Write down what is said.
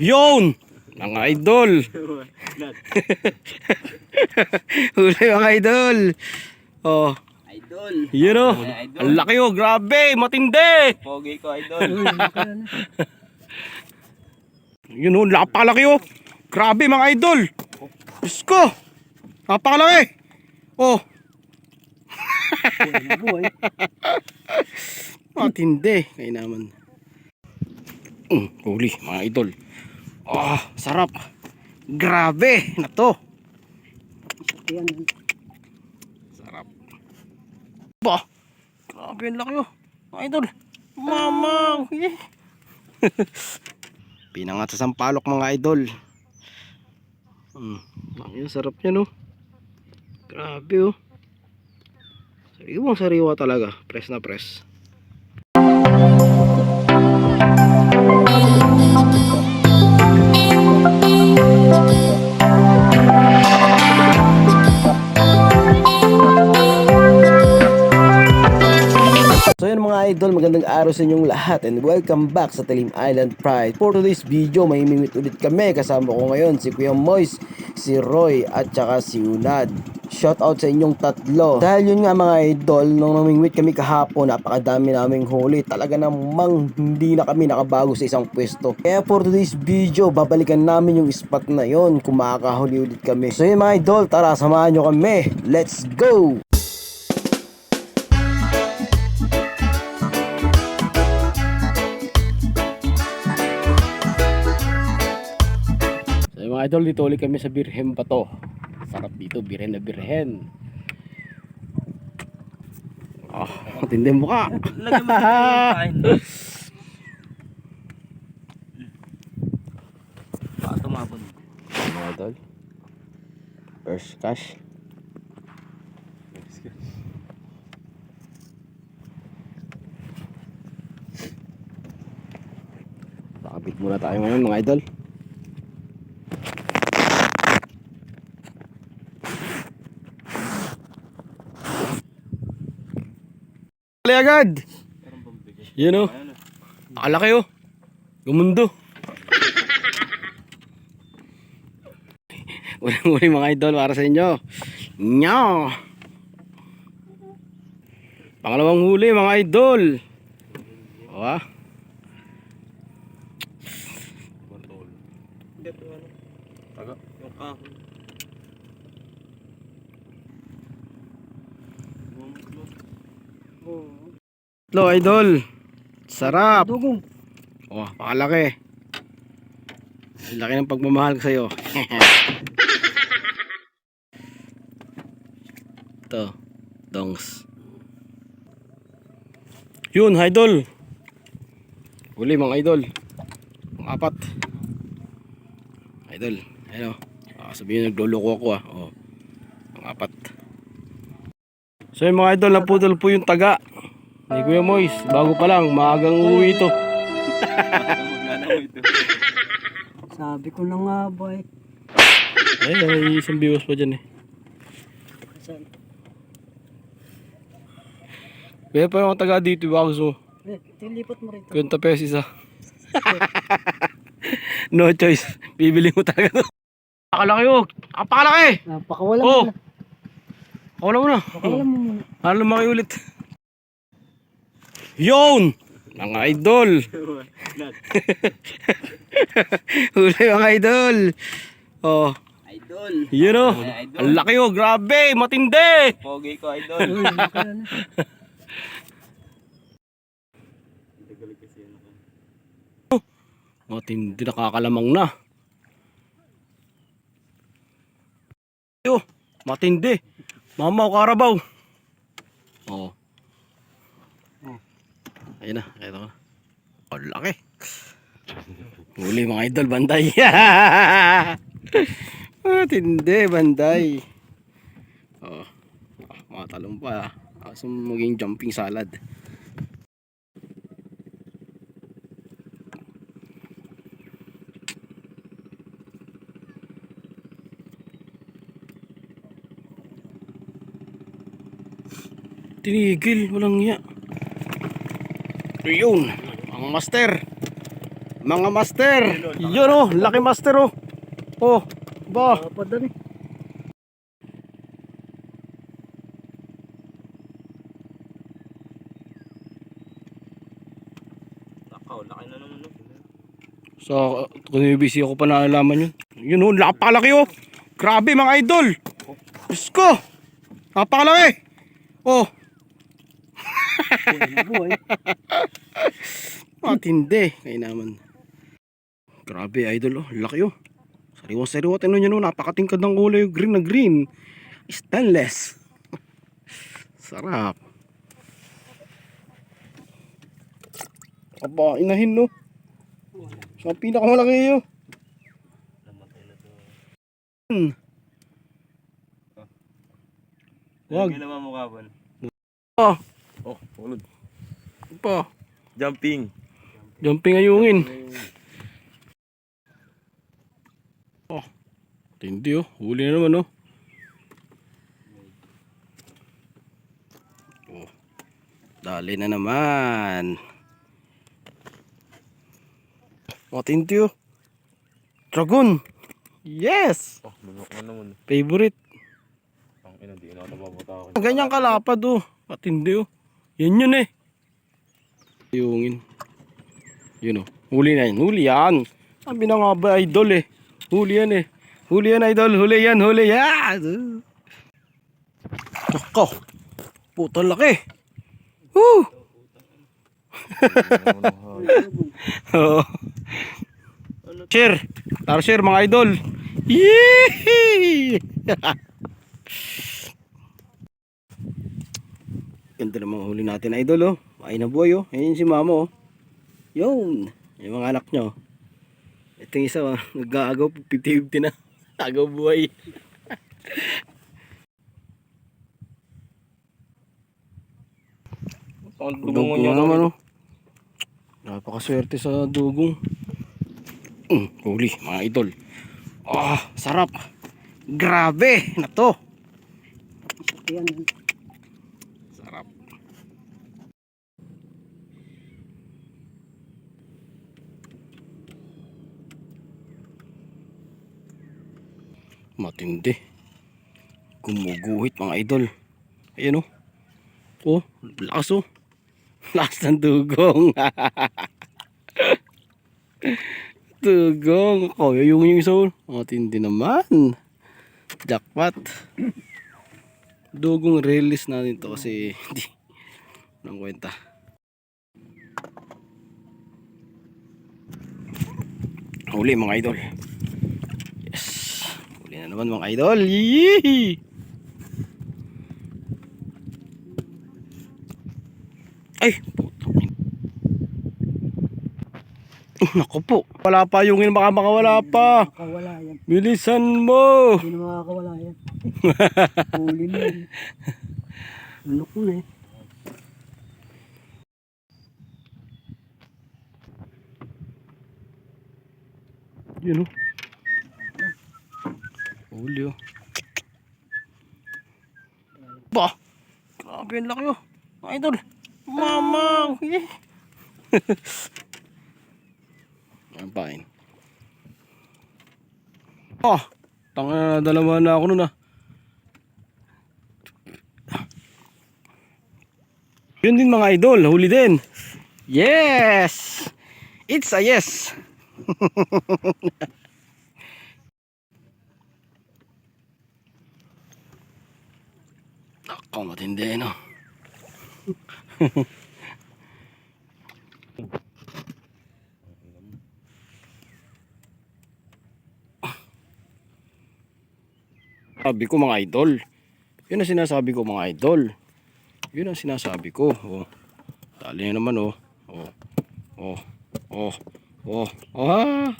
Yun! Mga idol! Huli mga idol! Oh, Idol. yun o. Idol. Ang laki o, grabe, matindi! Pogi ko, idol. Yun o, napakalaki o. Grabe mga idol! Diyos ko! Napakalaki! Oh! Matindi. Kaya naman. Mm, huli mga idol. Ah, sarap. Grabe na to. Sarap. Ba, grabe ang laki oh. Idol. Mama. Pinangat sa sampalok mga idol. Hmm, ang sarap niya no. Grabe oh. Sariwang sariwa talaga. Press na press. Araw sa inyong lahat and welcome back sa Talim Island Pride. For today's video, may mimit ulit kami. Kasama ko ngayon si Kuya Mois, si Roy at saka si Unad. Shout out sa inyong tatlo. Dahil yun nga mga idol, nung namingwit kami kahapon, napakadami naming huli. Talaga namang hindi na kami nakabago sa isang pwesto. Kaya for today's video, babalikan namin yung spot na yon kung makakahuli ulit kami. So yun mga idol, tara samahan nyo kami. Let's go! Mga idol, dito ulit kami sa Birhen pa to. Sarap dito, Birhen na Birhen. Ah, matindi ang mukha. Baka tumapon. Mga idol. First cash. Nakabit muna tayo ngayon mga idol. Kali agad! Yun o. Nakalaki o. Gumundo. Uling-uli mga idol para sa inyo. Nyo! Pangalawang huli mga idol. Wa. Yung kahon. Lo idol. Sarap. Dugong. Oh, pakalaki. Laki ng pagmamahal ko sa'yo. Ito. Dongs. Yun, idol. Huli mga idol. Mga apat. Idol. Ayun o. Ah, sabihin nagluloko ako ah. Oh. Mga apat. So yung mga idol, naputol po yung taga. Ni Kuya Mois, bago pa lang, maagang uwi ito. Sabi ko na nga ba eh. Ay, may isang biwas pa dyan eh. Kaya pa yung taga dito, baka gusto mo. Eh, tilipat mo rito. Kwenta pesos ah. no choice. Bibili mo talaga to. Napakalaki oh. Napakalaki. Napakawala Oh. Wala mo na. Pakawala mo muna. Ano lumaki ulit. Yun! Mga idol. Huli mga idol. Oh, Idol. yun oh. Ay, idol. Ang laki oh. Grabe. Matindi. Pogi ko, idol. Matindi nakakalamang na. Yo, matindi. Mama o karabaw. Oo. Oh. Ayun na, ito na. Ang laki. Huli mga idol, banday. matindi, banday. Oh. Ah, matalong pa. Kaso maging jumping salad. Tinigil, walang iya. Yun, ang master. Mga master. Yun oh, laki master oh. Oh, ba. Padali. No? So, kung busy ako pa naalalaman yun. Yun oh, napakalaki oh. Grabe mga idol. Diyos ko. Napakalaki. Oh. Matindi. Kaya naman. Grabe idol oh. Laki oh. Sariwa sariwa. Tingnan nyo no. Napakatingkad ng kulay. Green na green. Stainless. Sarap. Aba, inahin no. Sa pinakamalaki yun. To. Hmm. Wag. Ginawa mo kaban. Ah, Oh, ulod. pa. Jumping. Jumping ayungin. Oh. Tindi oh. Huli na naman oh. Oh. Dali na naman. Matindi oh. Dragon. Yes. Oh, bubok na naman. Favorite. Ang ina, di na ito babata ako. Ganyan kalapad oh. Matindi oh. Yan yun eh. Ayungin. Yun oh. Huli na yan. Huli yan. Sabi na nga ba idol eh. Huli yan eh. Huli yan idol. Huli yan. Huli yan. Tsaka. Puta laki. Woo. Oo. Share. Tara share mga idol. Yee! Ganda ng mga huli natin idol oh. Ay na buhay oh. Ayun si mama oh. Yun. Yung mga anak niya oh. Ito yung isa oh. Nag-aagaw 50-50 na. Agaw buhay. Dugong niya naman oh. Napakaswerte sa dugong. Mm, huli mga idol. Ah, sarap. Grabe na to. Sarap. Matindi. Gumuguhit mga idol. Ayan oh. Oh, lakas oh. Lakas ng dugong. dugong. Oh, yung yung isa oh. Matindi naman. Jackpot. Dugong release natin to kasi hindi nang kwenta. Huli mga idol. Huli na naman mga idol. Yee! Ay, putang ina. Naku po. Wala pa yung baka makawala pa. Makawala yan. Bilisan mo. Hindi na makakawala yan. Huli na yan. Ano ko na eh. Yun o. Huli o. Ba! Grabe ang laki o. Mga idol. Mamang! Eh. Ang pain. Oh! Tanga na dalawa na ako nun ah. Yun din mga idol, huli din. Yes! It's a yes! Ako matindi no. Sabi ko mga idol. Yun ang sinasabi ko mga idol. Yun ang sinasabi ko. Oh. Tali na naman oh. Oh. Oh. Oh. Oh. Ah.